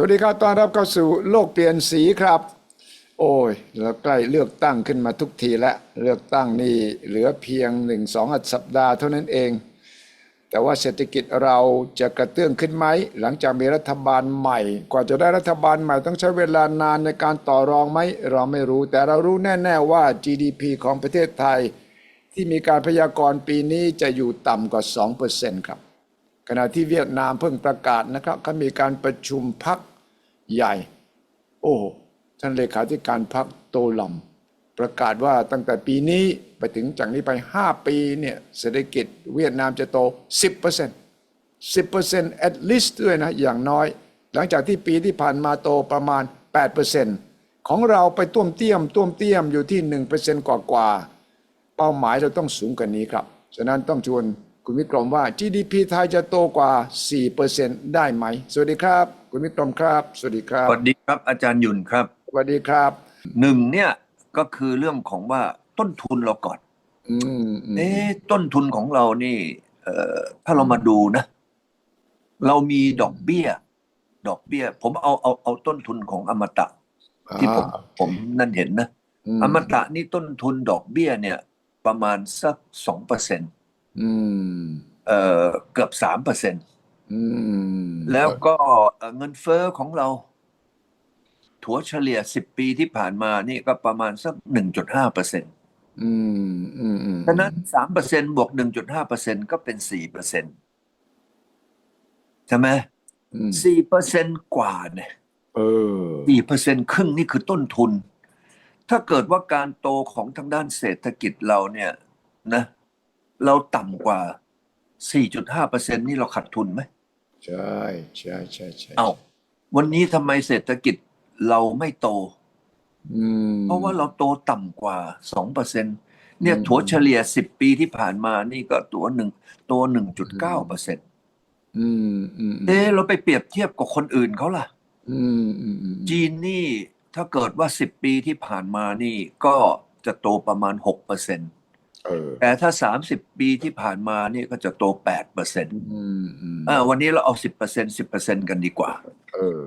สวัสดีครับ ต้อนรับเข้าสู่โลกเปลี่ยนสีครับ โอ้ยเราใกล้เลือกตั้งขึ้นมาทุกทีแล้ว เลือกตั้งนี่เหลือเพียงหนึ่งสองสัปดาห์เท่านั้นเอง แต่ว่าเศรษฐกิจเราจะกระเตื้องขึ้นไหม หลังจากมีรัฐบาลใหม่ กว่าจะได้รัฐบาลใหม่ต้องใช้เวลานานในการต่อรองไหม เราไม่รู้ แต่เรารู้แน่ ๆ ว่า GDP ของประเทศไทย ที่มีการพยากรณ์ปีนี้จะอยู่ต่ำกว่า 2%ครับ ขณะที่เวียดนามเพิ่งประกาศนะครับเขามีการประชุมพักใหญ่ โอ้ท่านเลขาธิการพักโตลำประกาศว่าตั้งแต่ปีนี้ไปถึงจากนี้ไป 5 ปีเนี่ยเศรษฐกิจเวียดนามจะโต 10% 10% at least ด้วยนะ อย่างน้อย หลังจากที่ปีที่ผ่านมาโตประมาณ 8%ของเราไปต้วมเตี้ยมต้วมเตี้ยมอยู่ที่ 1%กว่ากว่าเป้าหมายเราต้องสูงกว่านี้ครับ ฉะนั้นต้องชวน คุณวิกรมว่า GDP ไทยจะโตกว่า 4%ได้ไหม สวัสดีครับ คุณวิกรมครับ สวัสดีครับ สวัสดีครับ อาจารย์หยุ่นครับ สวัสดีครับหนึ่งเนี่ยก็คือเรื่องของว่าต้นทุนเราก่อนอืมอืมเอ๊ะต้นทุนของเรานี่ เอ่อถ้าเรามาดูนะ เรามีดอกเบี้ย ดอกเบี้ย ผมเอาเอาเอาต้นทุนของอมตะ ที่ผมอ่าผมนั่นเห็นนะมอมตะนี่ต้นทุนดอกเบี้ยเนี่ย ประมาณสักสองเปอร์เซ็น อืมเอ่อเกือบสามเปอร์เซ็นอืมแล้วก็เอ่อเงินเฟ้อของเรา ถัวเฉลี่ยสิบปีที่ผ่านมานี่ก็ประมาณสักหนึ่งจุดห้าเปอร์เซ็นต์อืมอืมอืมฉะนั้นสามเปอร์เซ็นบวกหนึ่งจุดห้าเปอร์เซ็นก็เป็นสี่เปอร์เซ็นใช่ไหมอืมสี่เปอร์เซ็นกว่าเนี่ยเออสี่เปอร์เซ็นครึ่งนี่คือต้นทุน ถ้าเกิดว่าการโตของทางด้านเศรษฐกิจเราเนี่ย นะ เราต่ำกว่า 4.5%นี่เราขาดทุนไหม ใช่ใช่ใช่ใช่เอาวันนี้ทำไมเศรษฐกิจเราไม่โตเพราะว่าเราโตต่ำกว่า 2%เนี่ยถัวเฉลี่ย 10 ปีที่ผ่านมานี่ก็ตัวหนึ่งโต1.9%อืมอืมอืมเอ๊ะเราไปเปรียบเทียบกับคนอื่นเขาล่ะจีนนี่ถ้าเกิดว่า 10 ปีที่ผ่านมานี่ก็จะโตประมาณ 6% แต่ถ้าสามสิบปีที่ผ่านมานี่ก็จะโตแปดเปอร์เซ็นอืมอืมอ่าวันนี้เราเอาสิบเปอร์เซ็นสิบเปอร์เซ็นกันดีกว่าเออ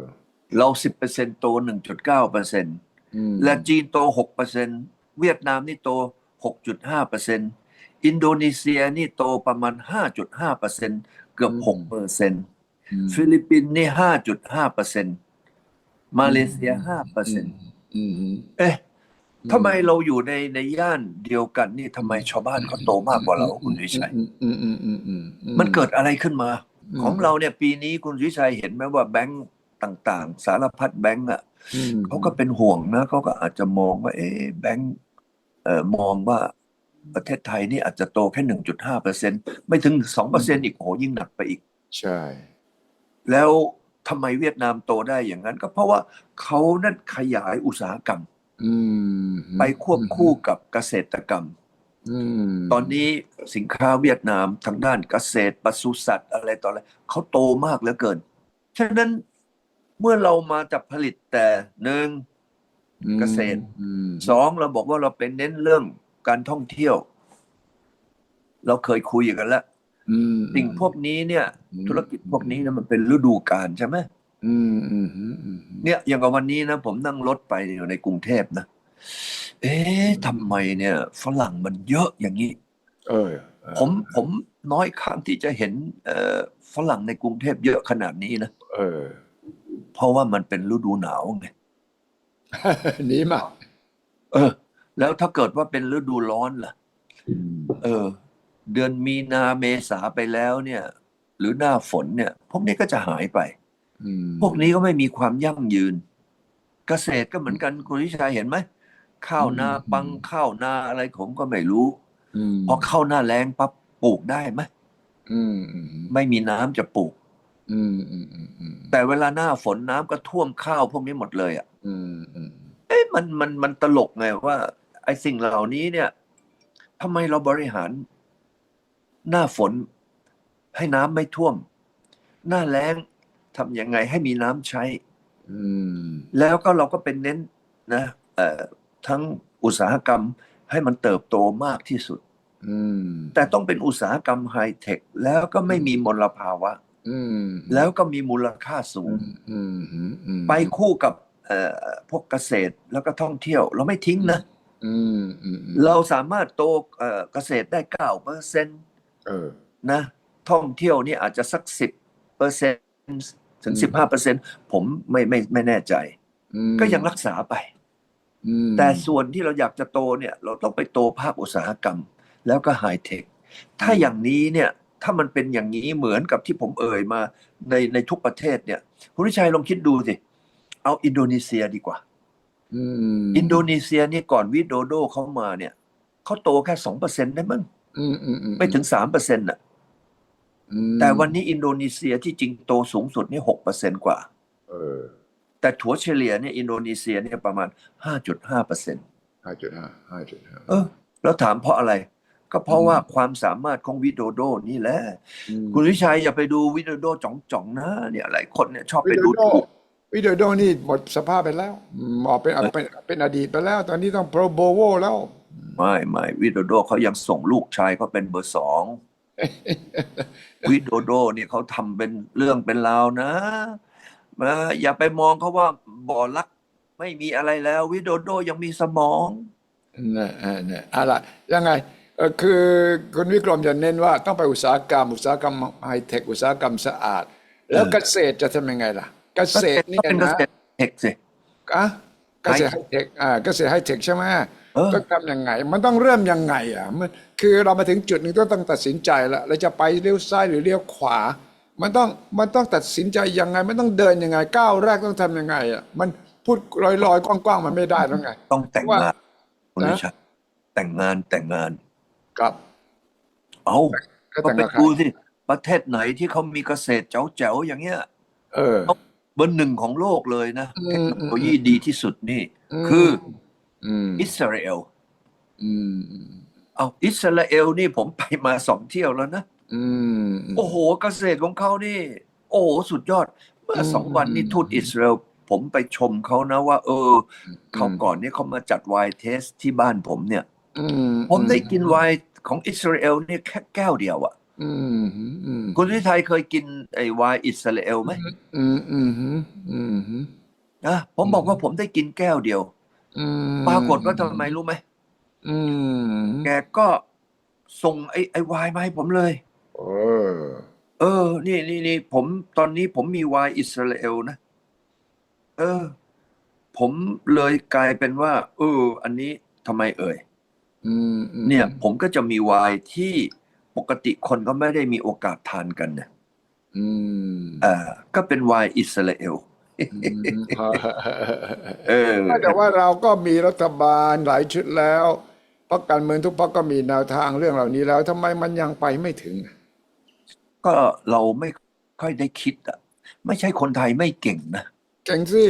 เราสิบเปอร์เซ็นโตหนึ่งจุดเก้าเปอร์เซ็นอืมและจีนโตหกเปอร์เซ็นเวียดนามนี่โตหกจุดห้าเปอร์เซ็นอินโดนีเซียนี่โตประมาณห้าจุดห้าเปอร์เซ็นเกือบหกเปอร์เซ็นอืมฟิลิปปินส์นี่ห้าจุดห้าเปอร์เซ็นมาเลเซียห้าเปอร์เซ็นอืมอืมเอ๊ะ ทำไมเราอยู่ในในย่านเดียวกันนี่ทำไมชาวบ้านเขาโตมากกว่าเราคุณวิชัยอืมอืมอืมอืมอืมอืมันเกิดอะไรขึ้นมาอืมของเราเนี่ยปีนี้คุณวิชัยเห็นไหมว่าแบงก์ต่าง ๆ สารพัดแบงก์อะอืมเขาก็เป็นห่วงนะเขาก็อาจจะมองว่า เอ๊ะแบงก์เอ่อมองว่าประเทศไทยนี่อาจจะโตแค่หนึ่งจุดห้าเปอร์เซ็นไม่ถึงสองเปอร์เซ็นอีกโหยิ่งหนักไปอีก ใช่ แล้วทำไมเวียดนามโตได้อย่างนั้น ก็เพราะว่าเขานั่นขยายอุตสาหกรรมอืม ไปควบคู่กับเกษตรกรรมอืมตอนนี้สินค้าเวียดนามทางด้านเกษตรปศุสัตว์อะไรต่ออะไรเขาโตมากเหลือเกิน ฉะนั้นเมื่อเรามาจับผลิตแต่หนึ่งเกษตรอืมสองเราบอกว่าเราเป็นเน้นเรื่องการท่องเที่ยว เราเคยคุยกันแล้วอืมสิ่งพวกนี้เนี่ยอืมธุรกิจพวกนี้เนี่ยมันเป็นฤดูกาลใช่ไหม อืมอืมอืมอืมเนี่ยอย่างกับวันนี้นะผมนั่งรถไปอยู่ในกรุงเทพนะ เอ๊ะทำไมเนี่ยฝรั่งมันเยอะอย่างนี้ เออเออผมผมน้อยครั้งที่จะเห็นเอ่อฝรั่งในกรุงเทพเยอะขนาดนี้นะ เออ เพราะว่ามันเป็นฤดูหนาวไง หนี่มาเออ แล้วถ้าเกิดว่าเป็นฤดูร้อนล่ะเออ เดือนมีนาเมษาไปแล้วเนี่ย หรือหน้าฝนเนี่ย พวกนี้ก็จะหายไปอืม พวกนี้ก็ไม่มีความยั่งยืน เกษตรก็เหมือนกันคุณวิชัยเห็นไหมข้าวนาปังข้าวนาอะไรผมก็ไม่รู้อืมพอเข้าหน้าแล้งปั๊บปลูกได้ไหมอืมอืมไม่มีน้ำจะปลูกอืมอืมอืมอืมแต่เวลาหน้าฝนน้ำก็ท่วมข้าวพวกนี้หมดเลยอะอืมอืมเอ๊ะมันมันมันตลกไงว่า ไอ้สิ่งเหล่านี้เนี่ยทำไมเราบริหาร หน้าฝนให้น้ำไม่ท่วม หน้าแล้ง ทำยังไงให้มีน้ำใช้อืมแล้วก็เราก็เป็นเน้นนะเอ่อทั้งอุตสาหกรรมให้มันเติบโตมากที่สุดอืมแต่ต้องเป็นอุตสาหกรรมไฮเทค แล้วก็ไม่มีมลภาวะอืมแล้วก็มีมูลค่าสูอืงมอืมอืมไปคู่กับเอ่อพวกเกษตรแล้วก็ท่องเที่ยว เราไม่ทิ้งนะอืมอืมอืมเราสามารถโตเอ่อเกษตรได้เก้าเปอร์เซ็นต์เออนะ ท่องเที่ยวนี่อาจจะสักสิบเปอร์เซ็นต์ ถึงอืมสิบห้าเปอร์เซ็นต์ผมไม่ไม่ไม่แน่ใจอืมก็ยังรักษาไปอืมแต่ส่วนที่เราอยากจะโตเนี่ย เราต้องไปโตภาคอุตสาหกรรม แล้วก็ไฮเทค ถ้าอย่างนี้เนี่ย ถ้ามันเป็นอย่างนี้เหมือนกับที่ผมเอ่ยมาในในทุกประเทศเนี่ยคุณวิชัยลองคิดดูสิ เอาอินโดนีเซียดีกว่าอืมอินโดนีเซียเนี่ยก่อนวิโดโดเข้ามาเนี่ยเขาโตแค่สองเปอร์เซ็นต์ได้มั้งอืมอืมอืมไม่ถึงสามเปอร์เซ็นต์่ะอืม แต่วันนี้อินโดนีเซียที่จริงโตสูงสุดนี่หกเปอร์เซ็นต์กว่าเออแต่ถัวเฉลี่ยเนี่ยอินโดนีเซียเนี่ยประมาณห้าจุดห้าเปอร์เซ็นต์ห้าจุดห้าห้าจุดห้าเออ แล้วถามเพราะอะไร ก็เพราะว่าความสามารถของวิโดโดนี่แหละ คุณวิชัยอย่าไปดูวิโดโดจ่องๆนะ เนี่ยหลายคนเนี่ยชอบไปวิดีดูโอถูกวิดีโอนี่หมดสภาพไปแล้วอืมออกเป็นเป็นเป็นอดีตไปแล้ว ตอนนี้ต้องโปรโบโวแล้ว ไม่ไม่วิโดโดเขายังส่งลูกชายเขาเป็นเบอร์สอง วิโดโดเนี่ยเขาทำเป็นเรื่องเป็นราวนะมาอย่าไปมองเขาว่าบ่อลัก ไม่มีอะไรแล้ว วิโดโดยังมีสมองนะอ่าเนี่ยอะไรยังไงเออคือคุณวิกรมจะเน้นว่าต้องไปอุตสาหกรรม อุตสาหกรรมไฮเทคอุตสาหกรรมสะอาด แล้วเกษตรจะทำยังไงล่ะ เกษตรเนี่ก็ยเป็นเกนะษตรเทคสิอะเกษตรไฮเทคอ่าเกษตรไฮเทคใช่ไหมเออต้องทำยังไง มันต้องเริ่มยังไงอะมัน คือเรามาถึงจุดหนึ่งต้องต้องตัดสินใจแล้วเราจะไปเลี้ยวซ้ายหรือเลี้ยวขวา มันต้องมันต้องตัดสินใจยังไง มันต้องเดินยังไงก้าวแรกต้องทำยังไงอะมันพูดลอยๆกว้างๆมันไม่ได้แล้วไง ต้องแต่งว่างานคุณนะวิชัยแต่งงานแต่งงานครับเอาก็ก็แต่งไปกับใครดูสิประเทศไหนที่เขามีเกษตรแจ๋วๆอย่างเงี้ย เออเบอร์หนึ่งของโลกเลยนะอืเทมคโนโลยีดีที่สุดนี่มคืออืมอิสราเอลอืมอืม เอาอิสราเอลนี่ผมไปมาสองเที่ยวแล้วนะอืม โอ้โหเกษตรของเขานี่ โอ้โหสุดยอด เมื่อสองวันนี้ทูตอิสราเอลผมไปชมเขานะว่า เออเขาก่อนเนี่ยเขามาจัดไวน์เทสที่บ้านผมเนี่ยอืมผมได้กินไวน์ของอิสราเอลเนี่ยแค่แก้วเดียวอะอืมอืมคุณวิทัยเคยกินไอ้ไวน์อิสราเอลไหมอืมอืมอืมอืมอืมนะผมบอกว่าผมได้กินแก้วเดียวอืมปรากฏว่าทำไมรู้ไหม อืม แกก็ส่งไอ้ไอ้ไวน์มาให้ผมเลย เออ เออ นี่นี่นี่ผมตอนนี้ผมมีไวน์อิสราเอลนะ เออ ผมเลยกลายเป็นว่า เออ อันนี้ทำไมเอ่ย อืมอืมเนี่ย ผมก็จะมีไวน์ที่ปกติคนก็ไม่ได้มีโอกาสทานกันเนี่ยอืมอ่าก็เป็นไวน์อิสราเอล เออ แต่ว่าเราก็มีรัฐบาลหลายชุดแล้ว พรรคการเมืองทุกพรรคก็มีแนวทางเรื่องเหล่านี้แล้วทำไมมันยังไปไม่ถึง ก็เราไม่ค่อยได้คิดอะ ไม่ใช่คนไทยไม่เก่งนะเก่งสิ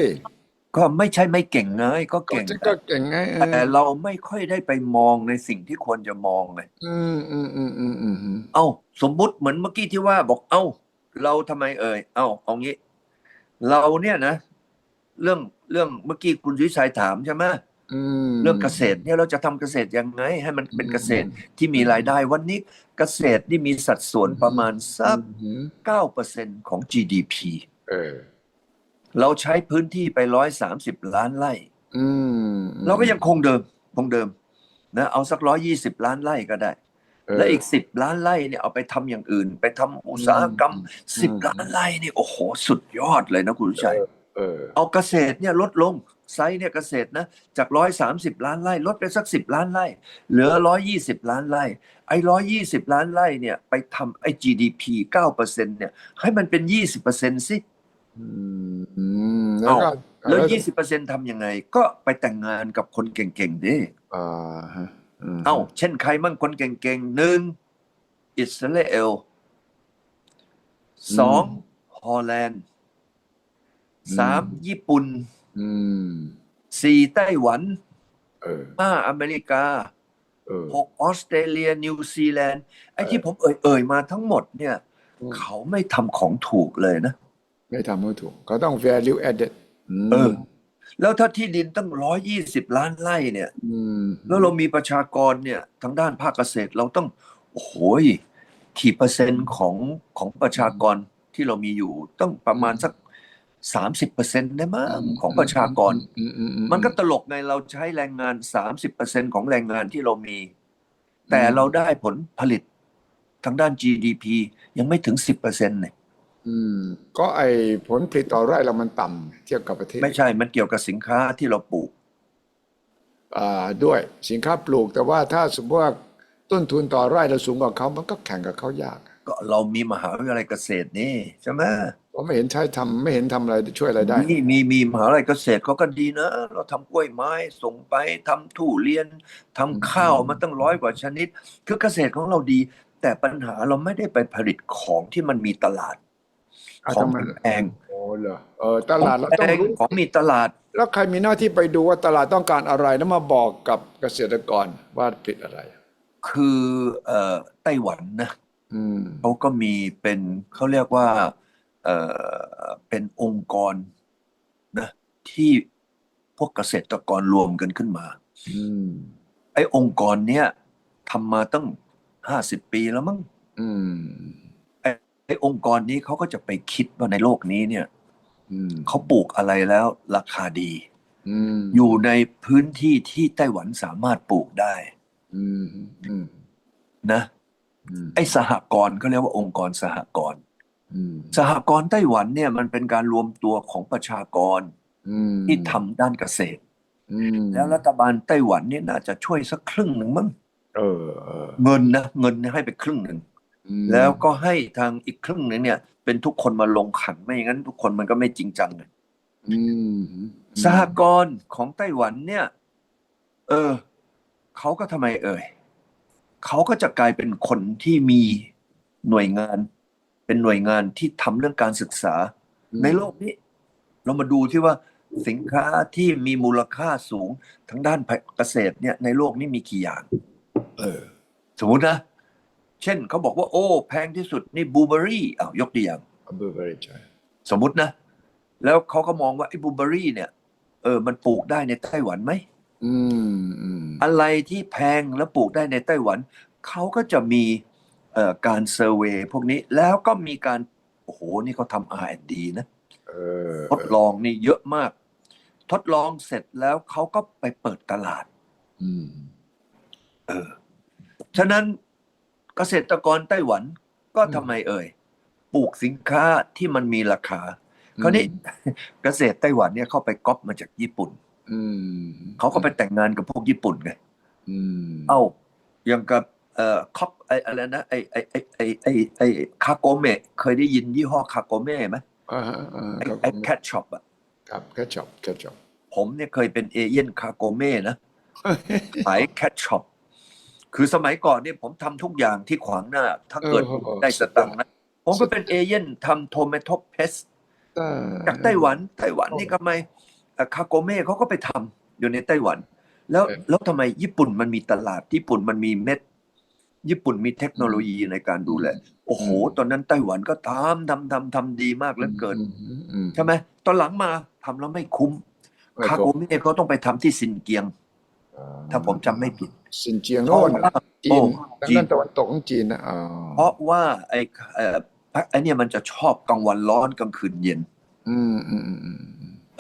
ก็ไม่ใช่ไม่เก่งไงก็ก็เก่งจะก็เก่งไงเออแต่เราไม่ค่อยได้ไปมองในสิ่งที่ควรจะมองไงอืมอืมอืมอืมอืมอืมเอ้าสมมุติเหมือนเมื่อกี้ที่ว่าบอกเอ้า เราทำไมเอ่ยเอ้าเอางี้ เราเนี่ยนะ เรื่องเรื่องเมื่อกี้คุณวิชัยถามใช่ไหมอืม เรื่องเกษตรเนี่ยเราจะทำเกษตรยังไง ให้มันเป็นเกษตรที่มีรายได้ วันนี้เกษตรนี่มีสัดส่วนประมาณสักอืมเก้าเปอร์เซ็นของ GDP เออเราใช้พื้นที่ไปร้อยสามสิบล้านไร่อืมเราก็ยังคงเดิมคงเดิมนะเอาสักร้อยยี่สิบล้านไร่ก็ได้เออและอีกสิบล้านไร่เนี่ยเอาไปทำอย่างอื่น ไปทำอุตสาหกรรมอืมสิบอืมล้านไร่นี่โอ้โห สุดยอดเลยนะคุณชัยเออเอาเกษตรเนี่ยลดลง ไซส์เนี่ยเกษตรนะจากร้อยสามสิบล้านไร่ลดไปสักสิบล้านไร่เหลือร้อยยี่สิบล้านไร่ไอ้ร้อยยี่สิบล้านไร่เนี่ยไปทำไอ้ GDP เก้าเปอร์เซ็นเนี่ยให้มันเป็นยี่สิบเปอร์เซ็นสิอืมอืมแล้วก็แล้วยี่สิบเปอร์เซ็นทำยังไง ก็ไปแต่งงานกับคนเก่งๆดิอ่าฮะมเอ้าเช่นใครมั่งคนเก่งๆหนึ่งอิสราเอลสองฮอลแลนด์สามญี่ปุ่น อืมสี่ไต้หวันเออห้าอเมริกาเออ หกออสเตรเลียนิวซีแลนด์ไอ้ที่ผมเอ่ยเอ่ยมาทั้งหมดเนี่ย อืม เขาไม่ทำของถูกเลยนะ ไม่ทำให้ถูกเขาต้อง value added มเออ แล้วถ้าที่ดินตั้งร้อยยี่สิบล้านไร่เนี่ย อืมแล้วเรามีประชากรเนี่ย ทางด้านภาคเกษตรเราต้อง โอ้โหยกี่เปอร์เซ็นต์ของของประชากรที่เรามีอยู่ ต้องประมาณสัก สามสิบเปอร์เซ็นต์ได้มั้งของประชากรอืมอือืมันก็ตลกไงเราใช้แรงงานสามสิบเปอร์เซ็นของแรงงานที่เรามี แต่เราได้ผลผลิตทางด้าน GDP ยังไม่ถึงสิบเปอร์เซ็นต์เนี่ยอืมก็ไอผลผลิตต่อไร่เรามันต่ำเทียบกับประเทศ ไม่ใช่มันเกี่ยวกับสินค้าที่เราปลูกอ่าด้วยสินค้าปลูกแต่ว่าถ้าสมมติว่าต้นทุนต่อไร่เราสูงกว่าเขามันก็แข่งกับเขายาก ก็เรามีมหาวิทยาลัยเกษตรนี่ใช่ไหมเพราะไม่เห็นใช้ทำไม่เห็นทำอะไรช่วยอะไรได้ นี่มีมีมหาวิทยาลัยเกษตรเขาก็ดีนะ เราทำกล้วยไม้ส่งไปทำทุเรียนทำข้าวมาตั้งร้อยกว่าชนิด คือเกษตรของเราดี แต่ปัญหาเราไม่ได้ไปผลิตของที่มันมีตลาด อะของทำไม แพงโอ้เหรอเออตขลาอดงเราแพต้องงรู้ของมีตลาด แล้วใครมีหน้าที่ไปดูว่าตลาดต้องการอะไรแล้วมาบอกกับเกษตรกรว่าผลิตอะไร คือเอ่อไต้หวันนะ อืม เขาก็มีเป็นเขาเรียกว่าเอ่อเป็นองค์กรนะที่พวกเกษตรกรรวมกันขึ้นมา อืม ไอ้องค์กรเนี้ยทำมาตั้งห้าสิบปีแล้วมั้งอืม ไอ้องค์กรนี้เขาก็จะไปคิดว่าในโลกนี้เนี่ยอืม เขาปลูกอะไรแล้วราคาดี อืม อยู่ในพื้นที่ที่ไต้หวันสามารถปลูกได้อืม อืม นะอืม ไอ้สหกรณ์เขาเรียกว่าองค์กรสหกรณ์อืมสหกรณ์ไต้หวันเนี่ยมันเป็นการรวมตัวของประชากรอืมที่ทำด้านเกษตรอืมแล้วรัฐบาลไต้หวันเนี่ยน่าจะช่วยสักครึ่งหนึ่งมั้งเออเออเงินนะเงินเนี่ยให้ไปครึ่งหนึ่งอืมแล้วก็ให้ทางอีกครึ่งหนึ่งเนี่ย เป็นทุกคนมาลงขันไม่อย่างนั้น ทุกคนมันก็ไม่จริงจังเลยอืมสหกรณ์ของไต้หวันเนี่ย เออเขาก็ทำไมเอ่ย เขาก็จะกลายเป็นคนที่มีหน่วยงาน เป็นหน่วยงานที่ทำเรื่องการศึกษา ในโลกนี้ เรามาดูที่ว่าสินค้าที่มีมูลค่าสูงทางด้านเกษตรเนี่ยในโลกนี้มีกี่อย่าง เออ สมมตินะ เช่นเขาบอกว่า โอ้ แพงที่สุดนี่บูเบอรี่อ้าวยกตัวอย่างอัมเบอร์เบอร์ใช่สมมตินะ แล้วเขาก็มองว่าไอ้บูเบอรี่เนี่ยเออมันปลูกได้ในไต้หวันไหม อืมอืมอะไรที่แพงแล้วปลูกได้ในไต้หวัน เขาก็จะมีเอ่อการเซอร์เวยพวกนี้แล้วก็มีการ โอ้โห นี่เขาทำ R&D นะ เออทดลองนี่เยอะมาก ทดลองเสร็จแล้วเขาก็ไปเปิดตลาด อืม เออ ฉะนั้นเกษตรกรไต้หวันก็ทำไมเอ่ย ปลูกสินค้าที่มันมีราคา คราวนี้ เกษตรไต้หวันเนี่ยเข้าไปก๊อปมาจากญี่ปุ่น อืมเขาก็ไปแต่งงานกับพวกญี่ปุ่นไงอืมเอ้าอย่างกับเอ่อคอปไออะไรนะไอไอไอไอไอไอคาโกเมะเคยได้ยินยี่ห้อคาโกเมะไหมอ่าฮะอ่าไอครับไอแคทช็อปอะครับแค่จบแค่จบผมเนี่ยเคยเป็นเอเย่นคาโกเม่นะขายแคทช็อปคือสมัยก่อนเนี่ยผมทำทุกอย่างที่ขวางหน้า ถ้าเกิดเออเออได้สตังค์นะผมก็เป็นเอเย่นทำโทเมโตเพสจากไต้หวันไต้หวันนี่ทำไม คาโกเม่เขาก็ไปทำอยู่ในไต้หวัน แล้วแล้วทำไมญี่ปุ่นมันมีตลาด ญี่ปุ่นมันมีเม็ด ญี่ปุ่นมีเทคโนโลยีในการดูแล โอ้โห ตอนนั้นไต้หวันก็ทำทำทำทำดีมากเหลือเกินอืมอืมใช่ไหมตอนหลังมาทำแล้วไม่คุ้มไม่คาคโกรบเม่เขาต้องไปทำที่ซินเกียง ถ้าผมจำไม่ผิดซินเจียงโน่นน่ะจีโอ้นทางจีนด้านตะวันตกของจีนนะอ๋อเพราะว่าไอ้เอ่อไอ้เนี่ยมันจะชอบกลางวันร้อนกลางคืนเย็น อืมอืมอืมอืมอืม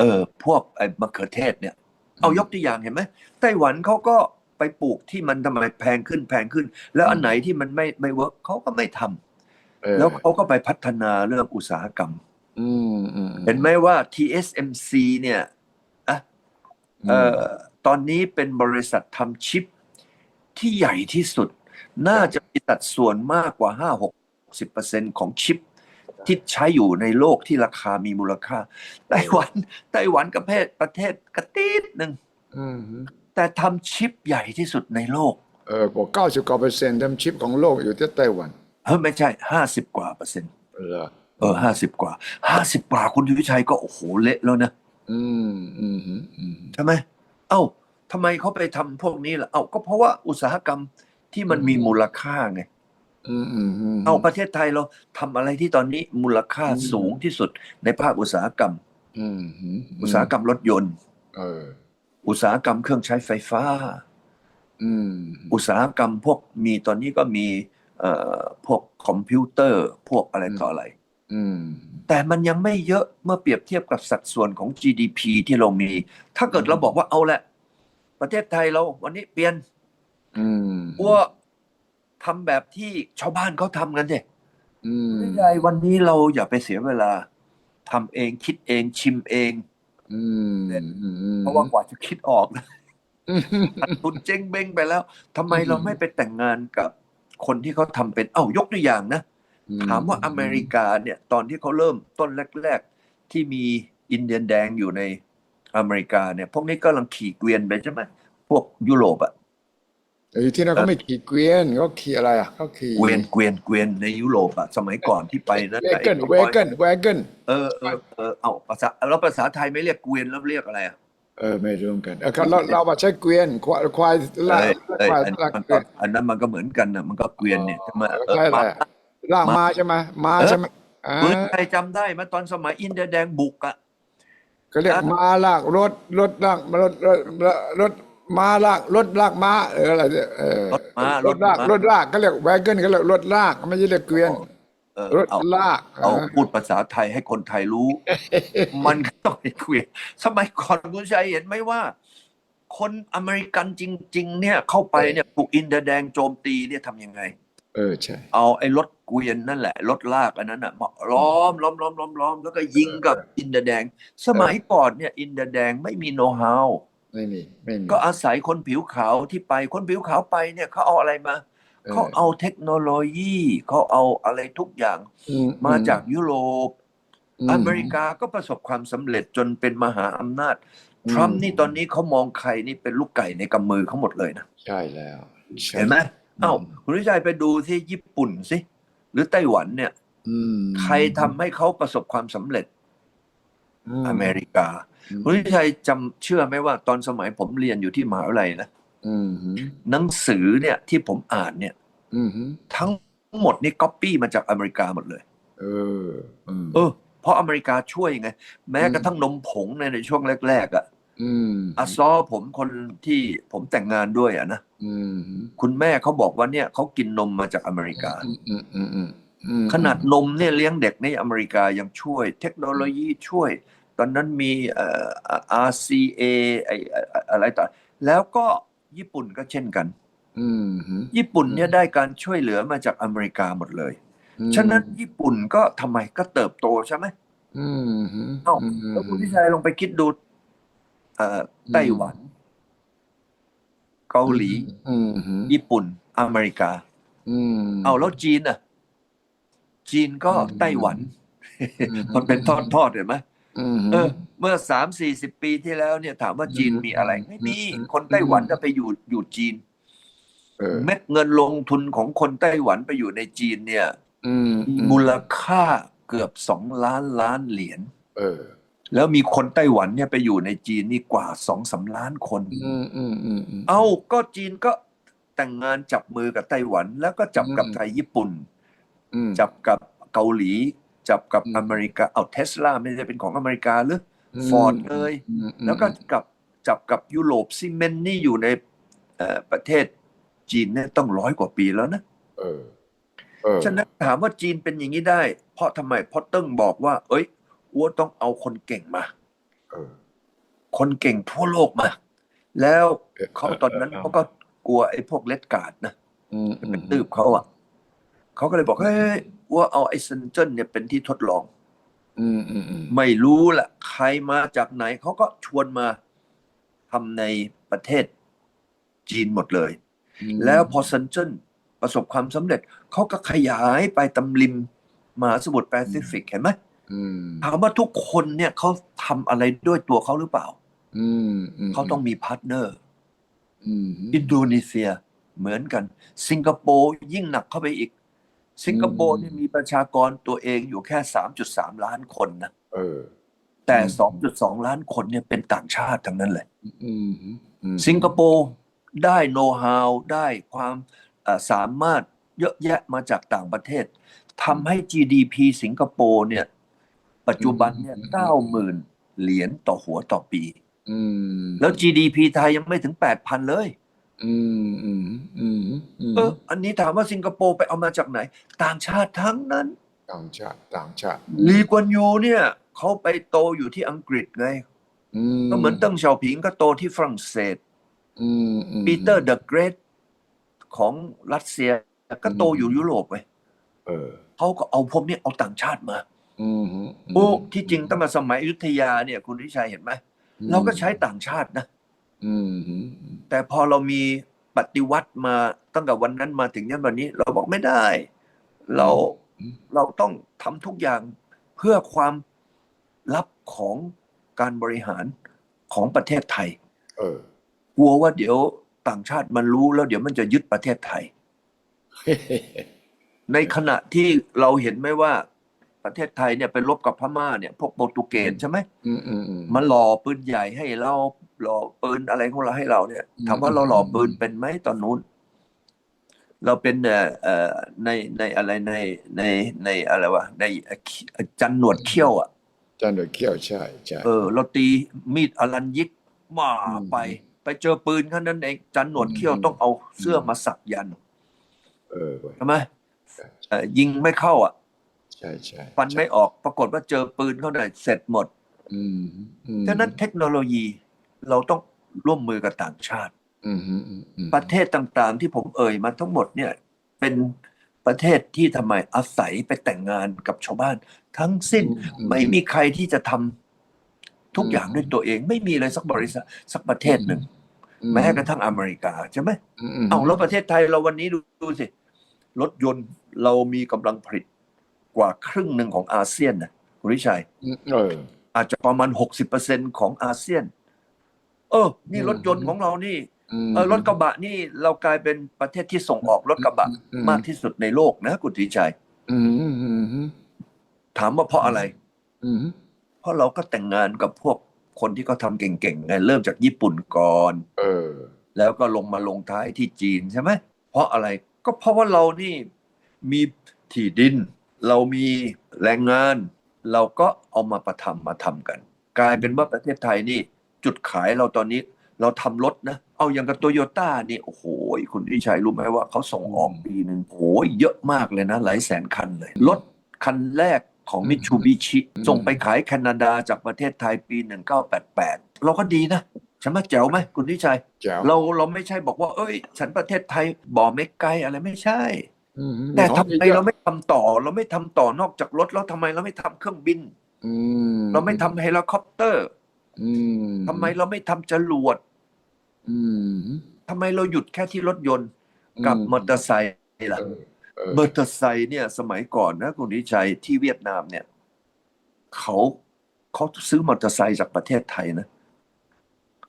เออพวกไอ้มะเขือเทศเนี่ย เอายกตัวอย่างเห็นไหมไต้หวันเขาก็ไปปลูกที่มันทำไมแพงขึ้นแพงขึ้น แล้วอันไหนที่มันไม่ไม่เวิร์กเขาก็ไม่ทำเออแล้วเขาก็ไปพัฒนาเรื่องอุตสาหกรรมอืมอืมเห็นไหมว่า TSMC เนี่ยอะเอ่อตอนนี้เป็นบริษัททำชิปที่ใหญ่ที่สุด น่าจะมีสัดส่วนมากกว่า 5-60%ของชิป ที่ใช้อยู่ในโลกที่ราคามีมูลค่าไต้หวันไต้หวันกับประเทศประเทศกระติดหนึ่งอืมแต่ทำชิปใหญ่ที่สุดในโลก เออกว่าเก้าสิบกว่าเปอร์เซ็นต์ทำชิปของโลกอยู่ที่ไต้หวันเฮ้ยไม่ใช่ห้าสิบกว่าเปอร์เซ็นต์เหรอเออห้าสิบกว่าห้าสิบกว่าคุณวิชัยก็โอ้โหเละแล้วนะอืมอืมอืมอืมใช่ไหมเอ้าทำไมเขาไปทำพวกนี้ล่ะเอ้าก็เพราะว่าอุตสาหกรรมที่มันมีมูลค่าไง อืมอืมอืมเอาประเทศไทยเราทำอะไรที่ตอนนี้มูลค่าสูงที่สุดในภาคอุตสาหกรรม อืมอืมอุตสาหกรรมรถยนต์ เออ อุตสาหกรรมเครื่องใช้ไฟฟ้า อืมอุตสาหกรรมพวกมีตอนนี้ก็มีเอ่อพวกคอมพิวเตอร์พวกอะไรต่ออะไร อืมแต่มันยังไม่เยอะเมื่อเปรียบเทียบกับสัดส่วนของ GDP ที่เรามี ถ้าเกิดเราบอกว่าเอาละ ประเทศไทยเราวันนี้เปลี่ยนอืมว่า ทำแบบที่ชาวบ้านเขาทำกันสิอืมไม่ได้วันนี้เราอย่าไปเสียเวลาทำเองคิดเองชิมเอง อืมอืมเพราะว่ากว่าจะคิดออกนะขาดทุนเจ๊งเบ้งไปแล้วทำไมเราไม่ไปแต่งงานกับคนที่เขาทำเป็นเอ้ายกตัวอย่างนะ ถามว่าอเมริกาเนี่ย ตอนที่เขาเริ่มต้นแรก ๆ ที่มีอินเดียนแดงอยู่ในอเมริกาเนี่ย พวกนี้ก็กำลังขี่เกวียนไปใช่ไหมพวกยุโรปอะ เอ้ยที่นั่นเขาไม่ขี่เกวียนเขาขี่อะไรอะเขาขี่เกวียนเกวียนเกวียนในยุโรปอะสมัยก่อนที่ไปนะเวเกนไอ้เวเกนเวเกนเออเออเออเอาภาษาแล้วภาษาไทยไม่เรียกเกวียนแล้วเรียกอะไรอะเออไม่รู้เหมือนกันเออเราเรามาใช้เกวียนควายควายลากเอ้ยเอ้ยควายอันลากมันเกวีก็ยนอันนั้นมันก็เหมือนกันนะมันก็เกวียนเนี่ยใช่ไหมแล้วเออใช่อะไรมาอะลากมาใช่ไหมมาใช่ไหมอ่าเมืองไทยจำได้ไหมตอนสมัยอินเดียแดงบุกอะก็เรียกอะมาลากรถรถลากรถรถรถ มาลากรถลากม้าเอออะไรเนี่ยเออรถม้ารรถลากม้ารถลากก็เรียกแวกเกนก็เรียกรถลากไม่ใช่เรียกเกวียน เออรถเอาลาก เอาอ่าพูดภาษาไทยให้คนไทยรู้ มันก็ต้องเป็นเกวียนสมัยก่อนคุณชัยเห็นไหมว่า คนอเมริกันจริง ๆ เนี่ยเข้าไปเนี่ยถูกอินเดียแดงโจมตีเนี่ยทำยังไง เออใช่ เอาไอ้รถเกวียนนั่นแหละรถลากอันนั้นอะมาล้อมล้อมล้อมล้อมล้อมแล้วก็ยิงกับอินเดียแดง สมัยก่อนเนี่ย อินเดียแดงไม่มีโน้ตฮาว ไม่มีไม่มี ก็อาศัยคนผิวขาวที่ไป คนผิวขาวไปเนี่ยเขาเอาอะไรมา เออ เขาเอาเทคโนโลยีเขาเอาอะไรทุกอย่าง อืมาจากยุโรปอืมอเมริกาก็ประสบความสำเร็จจนเป็นมหาอำนาจ อืม ทรัมป์นี่ตอนนี้เขามองใครนี่เป็นลูกไก่ในกำมือเขาหมดเลยนะ ใช่แล้วใช่เห็นไหมเอ้าอืมคุณวิชัยไปดูที่ญี่ปุ่นสิ หรือไต้หวันเนี่ย อืมใครทำให้เขาประสบความสำเร็จมอเมริกาอืม คุณวิชัยจำเชื่อไหมว่าตอนสมัยผมเรียนอยู่ที่มหาวิทยาลัยนะอืมฮึหนังสือเนี่ยที่ผมอ่านเนี่ยอืมฮึทั้งหมดนี่ก๊อปปี้มาจากอเมริกาหมดเลย เอออืมเออ เพราะอเมริกาช่วยไง แม้กระทั่งนมผงในในช่วงแรก ๆ อะอืมอาซอผมคนที่ผมแต่งงานด้วยอะนะอืมฮึคุณแม่เขาบอกว่าเนี่ยเขากินนมมาจากอเมริกาอืมอืมอืมอืมอืมขนาดนมเนี่ยเลี้ยงเด็กในอเมริกายังช่วย เทคโนโลยีช่วยต อนนั้นมีเอ่อ RCA ไอไอ้ไอ้อะไรต่อ แล้วก็ญี่ปุ่นก็เช่นกันอืมฮึญี่ปุ่นเนี่ยได้การช่วยเหลือมาจากอเมริกาหมดเลยอืมฉะนั้นญี่ปุ่นก็ทำไมก็เติบโตใช่ไหมอืมฮึเอ้าอืมแล้วคุณพิชัยลองไปคิดดูเอ่อไต้หวัน เกาหลีอืมฮึญี่ปุ่น อเมริกาอืมเอาแล้วจีนอะ จีนก็อืมไต้หวันอืมมันเป็นทอดทอดๆเห็นไหม อืมฮึเออเมื่อสามสี่สิบปีที่แล้วเนี่ยถามว่าจีนอืมมีอะไร ไม่มีอืมคนไต้หวันจะไปอยู่อยู่จีน เออเม็ดเงินลงทุนของคนไต้หวันไปอยู่ในจีนเนี่ย อืมมีมูลค่าเกือบสองล้านล้านเหรียญ เออ แล้วมีคนไต้หวันเนี่ยไปอยู่ในจีนนี่กว่าสองสาล้านคน อืมอืมอืมอืม เอ้าก็จีนก็แต่งงานจับมือกับไต้หวัน แล้วก็จับกับอืม ไทยญี่ปุ่น อืมจับกับเกาหลี จับกับอืมอเมริกาเอาเทสลาไม่ได้เป็นของอเมริกาหรืออืมฟอร์ดเอ่ยอืมอืมแล้วก็กับจับกับยุโรปซีเมนต์นี่อยู่ในเอ่อประเทศจีนเนี่ยต้องร้อยกว่าปีแล้วนะเออเออฉะนั้นถามว่าจีนเป็นอย่างนี้ได้ เพราะทำไมเพราะเติ้งบอกว่า เอ้ยอ้วต้องเอาคนเก่งมาเออคนเก่งทั่วโลกมา แล้วเออเขาตอนนั้นเออเขาก็กลัวไอ้พวกเลดการ์ดนะอืมอืไปมตืบเขาอะเขาก็เลยบอกเฮ้ย ว่าเอาไอ้เซนเจิ้นเนี่ยเป็นที่ทดลอง อืมอืมอืมไม่รู้แหละใครมาจากไหนเขาก็ชวนมาทำในประเทศจีนหมดเลย แล้วพอเซนเจิ้นประสบความสำเร็จ เขาก็ขยายไปตำริมมหาสมุทรแปซิฟิกเห็นไหมอืมถามว่าทุกคนเนี่ยเขาทำอะไรด้วยตัวเขาหรือเปล่า อืมมเขาต้องมีพาร์ทเนอร์ อืมอินโดนีเซียเหมือนกัน สิงคโปร์ยิ่งหนักเข้าไปอีก สิงคโปร์นี่มีประชากรตัวเองอยู่แค่ 3.3 ล้านคนนะเออ แต่อืม2.2 ล้านคนเนี่ยเป็นต่างชาติทั้งนั้นเลยอืมอืมสิงคโปร์ได้โน้ตฮาวได้ความเอ่อสามารถเยอะแยะมาจากต่างประเทศทำให้ GDP สิงคโปร์เนี่ย ปัจจุบันเนี่ยเก้าหมื่นเหรียญต่อหัวต่อปีอืมแล้ว GDP ไทยยังไม่ถึง8,000เลย อืมอืมอืมอืมเออ อันนี้ถามว่าสิงคโปร์ไปเอามาจากไหน ต่างชาติทั้งนั้น ต่างชาติต่างชาติลีกวนยูเนี่ยเขาไปโตอยู่ที่อังกฤษไง อืมก็เหมือนเติ้งเฉาผิงก็โตที่ฝรั่งเศส อืมอืมปีเตอร์เดอะเกรทของรัสเซียก็โตอยู่ยุโรปไงเออเขาก็เอาพวกนี้เอาต่างชาติมาอืมมโอ้ที่จริงตั้งแต่สมัยอยุธยาเนี่ย คุณวิชัยเห็นไหมเราก็ใช้ต่างชาตินะ อืมอืมแต่พอเรามีปฏิวัติมาตั้งแต่วันนั้นมาถึงยันวันนี้ เราบอกไม่ได้ เราเราต้องทำทุกอย่างเพื่อความลับของการบริหารของประเทศไทยเออกลัวว่าเดี๋ยวต่างชาติมันรู้แล้วเดี๋ยวมันจะยึดประเทศไทย ในขณะที่เราเห็นไหมว่าประเทศไทยเนี่ยไปรบกับพม่าเนี่ย พวกโปรตุเกสใช่ไหมอืมอืมอืมมันหล่อปืนใหญ่ให้เรา หล่อปืนอะไรของเราให้เราเนี่ยอืมถามว่าเราหล่อปืนเป็นไหมตอนนู้น เราเป็นเอ่อเอ่อในในอะไรในในในอะไรวะในจันหนวดเขี้ยวอะจานโดยเขี้ยวใช่ใช่เออเราตีมีดอลันยิกมาอืมไป ไปเจอปืนแค่นั้นเองจันหนวดเขี้ยวอืมต้องเอาเสื้อมาสักยันต์เออเว้ยใช่ไหมเอ่อยิงไม่เข้าอะใช่ใช่ฟันไม่ออกปรากฏว่าเจอปืนเข้าได้เสร็จหมดอืมอืมฉะนั้นเทคโนโลยี เราต้องร่วมมือกับต่างชาติอืมอืมอืมอืมประเทศต่างๆ ที่ผมเอ่ยมาทั้งหมดเนี่ย เป็นประเทศที่ทำไมอาศัยไปแต่งงานกับชาวบ้าน ทั้งสิ้นอืไม่มีใครที่จะทำทุกอย่างด้วยตัวเอง ไม่มีเลยสักบริษัทสักประเทศหนึ่งอืแม้กระทั่งอเมริกาใช่ไหมอืมอืมเอาแล้วประเทศไทยเราวันนี้ดูดูสิรถยนต์เรามีกำลังผลิตกว่าครึ่งหนึ่งของอาเซียนนะคุณวิชัยอืมเอออาจจะประมาณหกสิบเปอร์เซ็นของอาเซียน เออ นี่อืมรถยนต์ของเรานี่อืมเออรถกระบะนี่เรากลายเป็นประเทศที่ส่งออกรถกระบะอืมมากที่สุดในโลกนะคุณทิชัยอืมอืมอืมอืมถามว่าเพราะอะไรอืมเพราะเราก็แต่งงานกับพวกคนที่เขาทำเก่งๆไงเริ่มจากญี่ปุ่นก่อนเออแล้วก็ลงมาลงท้ายที่จีนใช่ไหมเพราะอะไรก็เพราะว่าเรานี่มีที่ดิน เรามีแรงงาน เราก็เอามาประทำมาทำกัน กลายเป็นว่าประเทศไทยนี่ จุดขายเราตอนนี้เราทำรถนะ เอาอย่างกับโตโยต้านี่โอ้โหคุณวิชัยรู้ไหมว่าเขาส่งออกปีหนึ่งโอ้ยเยอะมากเลยนะ หลายแสนคันเลย รถคันแรกของมิ t ูบิชิอืมส่งไปขายแคนาดาจากประเทศไทยปี 1988 เราก็ดีนะใช่ไหมแจ๋วไหมคุณวิชัยแจ๋วเราเราไม่ใช่บอกว่า เอ้ย ฉันประเทศไทยบ่อไม่ไกลอะไรไม่ใช่อืมแต่ของทำไมเยอะเราไม่ทำต่อ เราไม่ทำต่อนอกจากรถแล้วทำไมเราไม่ทำเครื่องบินอืมเราไม่ทำเฮลิคอปเตอร์ อืมทำไมเราไม่ทำจรวดอืมทำไมเราหยุดแค่ที่รถยนต์กับมอเตอร์ไซค์ล่ะเออเออมอเตอร์ไซค์เนี่ย สมัยก่อนนะคุณวิชัยที่เวียดนามเนี่ย เขาเขาซื้อมอเตอร์ไซค์จากประเทศไทยนะ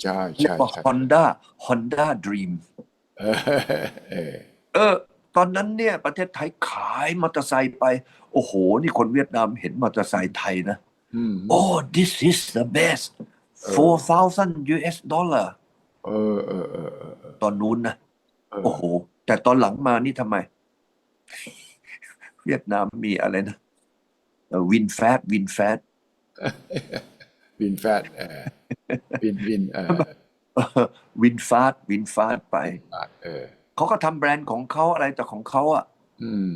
ใช่เรียใช่กว่าใช่ Honda Honda Dream เออเออเออ ตอนนั้นเนี่ย ประเทศไทยขายมอเตอร์ไซค์ไป โอ้โห นี่คนเวียดนามเห็นมอเตอร์ไซค์ไทยนะ อืม Oh this is the best 4,000 US dollar เออเออเออเออเออตอนนู้นนะ เออโอ้โห แต่ตอนหลังมานี่ทำไม เวียดนามมีอะไรนะวินแฟตวินแฟตวินแฟตเออวินวินเออวินฟาดวินฟาดไป เออ เขาก็ทำแบรนด์ของเขาอะไรแต่ของเขาอะอืม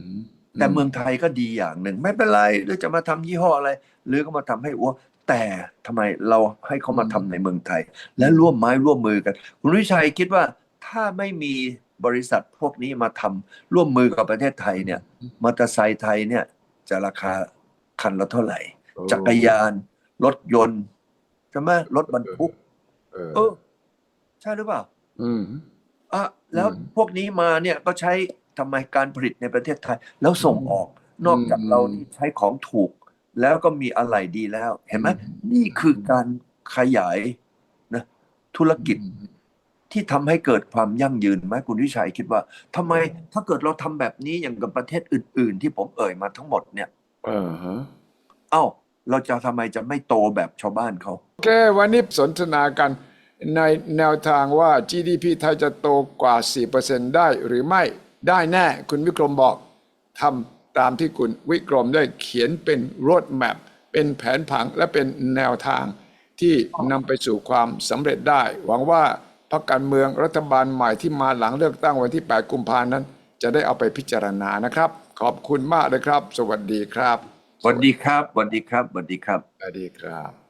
แต่เมืองไทยก็ดีอย่างหนึ่ง ไม่เป็นไรหรือจะมาทำยี่ห้ออะไร หรือก็มาทำให้อ้วแต่ทำไมเราให้เขามาทำในเมืองไทย และร่วมไม้ร่วมมือกัน คุณวิชัยคิดว่าถ้าไม่มีบริษัทพวกนี้มาทำร่วมมือกับประเทศไทยเนี่ยมอเตอร์ไซค์ไทยเนี่ยจะราคาคันละเท่าไหร่โอ้จักรยาน รถยนต์ใช่ไหมรถบรรทุกเออเออใช่หรือเปล่า อืมอะแล้วอืมพวกนี้มาเนี่ยก็ใช้ ทำไมการผลิตในประเทศไทย แล้วส่งออก นอกจากอืมเรานี่ใช้ของถูก แล้วก็มีอะไรดีแล้ว เห็นไหมอืมนี่คือการขยายนะธุรกิจที่ทำให้เกิดความยั่งยืนไหมคุณวิชัยคิดว่าทำไมถ้าเกิดเราทำแบบนี้อย่างกับประเทศอื่น ๆ ที่ผมเอ่ยมาทั้งหมดเนี่ย เออฮะเอ้า เราจะทำไมจะไม่โตแบบชาวบ้านเขาโอเควันนี้สนทนากันในแนวทางว่า GDP ไทยจะโตกว่า 4%ได้หรือไม่ ได้แน่คุณวิกรมบอกทำตามที่คุณวิกรมได้เขียนเป็น road map เป็นแผนผังและเป็นแนวทางที่นำไปสู่ความสำเร็จได้ หวังว่าพรรคการเมืองรัฐบาลใหม่ที่มาหลังเลือกตั้งวันที่ 8 กุมภานั้น จะได้เอาไปพิจารณานะครับ ขอบคุณมากเลยครับ สวัสดีครับ สวัสดีครับ สวัสดีครับ สวัสดีครับ สวัสดีครับ